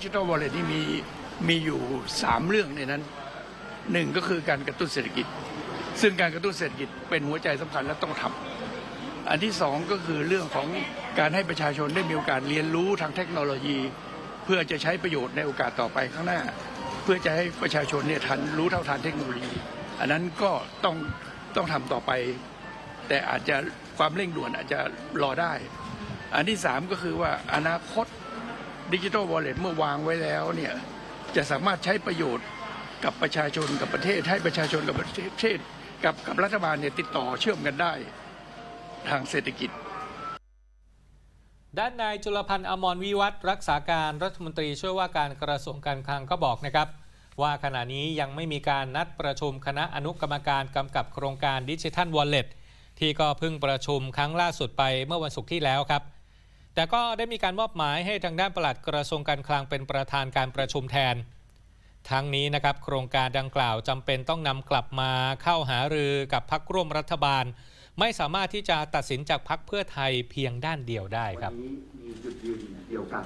ดิจิทัลวอลเล็ตนี่มีมีอยู่สามเรื่องในนั้นหนึ่งก็คือการกระตุ้นเศรษฐกิจ ซึ่งการกระตุ้นเศรษฐกิจเป็นหัวใจสำคัญและต้องทำอันที่สองก็คือเรื่องของการให้ประชาชนได้มีโอกาสเรียนรู้ทางเทคโนโลยี เพื่อจะใช้ประโยชน์ในโอกาสต่อไปข้างหน้า เพื่อจะให้ประชาชนเนี่ยทันรู้เท่าทันเทคโนโลยี อันนั้นก็ต้องต้องทำต่อไป แต่อาจจะความเร่งด่วนอาจจะรอได้ อันที่สามก็คือว่าอนาคต ดิจิทัลวอลเล็ตเมื่อวางไว้แล้วเนี่ยจะสามารถใช้ประโยชน์กับประชาชนกับประเทศให้ประชาชนกับประเทศกับกับรัฐบาลเนี่ยติดต่อเชื่อมกันได้ทางเศรษฐกิจ ด้านนายจุลพันธ์อมรวิวัฒน์รักษาการรัฐมนตรีช่วยว่าการกระทรวงการคลังก็บอกนะครับ ว่าขณะนี้ยังไม่มีการนัดประชุมคณะอนุกรรมการกำกับโครงการดิจิทัลวอลเล็ตที่ก็เพิ่งประชุมครั้งล่าสุดไปเมื่อวันศุกร์ที่แล้วครับ แต่ก็ได้มีการมอบหมายให้ทางด้านปลัดกระทรวงการคลังเป็นประธานการประชุมแทน ทั้งนี้นะครับโครงการดังกล่าวจำเป็นต้องนำกลับมาเข้าหารือกับพักร่วมรัฐบาล ไม่สามารถที่จะตัดสินจากพักเพื่อไทยเพียงด้านเดียวได้ครับวันนี้มีจุดยืนเดียวกัน